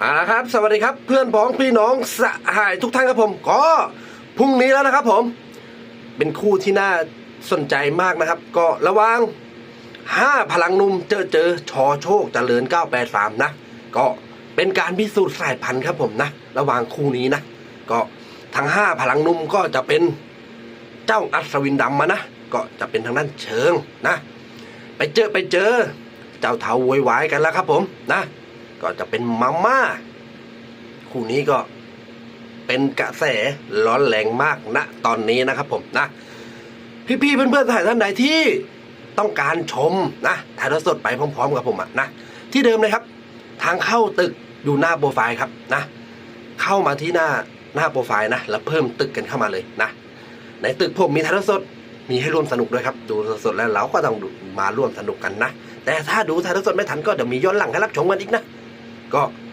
เอาละครับ สวัสดีครับเพื่อนพ้องพี่น้องสหายทุกท่านครับผม ก็พรุ่งนี้แล้วนะครับผม เป็นคู่ที่น่าสนใจมากนะครับ ก็ระว่างห้าพลังนุ่มเจอเจอชอโชคเจริญ 983 นะ ก็เป็นการพิสูจน์สายพันธุ์ครับผมนะ ระว่างคู่นี้นะ ก็ทั้งห้าพลังนุ่มก็จะเป็นเจ้าอัศวินดำมานะ ก็จะเป็นทางด้านเชิงนะ ไปเจอไปเจอ เจ้าเทาโวยวายกันแล้วครับผมนะ ก็จะเป็นมาม่าคู่นี้ก็เป็นกระแสร้อนแรงมากณตอนนี้นะครับผมนะ พี่ๆเพื่อนๆถ่ายท่านใดที่ต้องการชมนะถ่ายทอดสดไปพร้อม ๆ กับผมอะนะที่เดิมเลยครับ ทางเข้าตึกอยู่หน้าโปรไฟล์ครับนะ เข้ามาที่หน้าหน้าโปรไฟล์นะแล้วเพิ่มตึกกันเข้ามาเลยนะในตึกผมมีถ่ายทอดสดมีให้ร่วมสนุกด้วยครับ ดูสดๆแล้วเราก็ต้องมาร่วมสนุกกันนะ แต่ถ้าดูถ่ายทอดสดไม่ทันก็เดี๋ยวมีย้อนหลังให้รับชมกันอีกนะ 一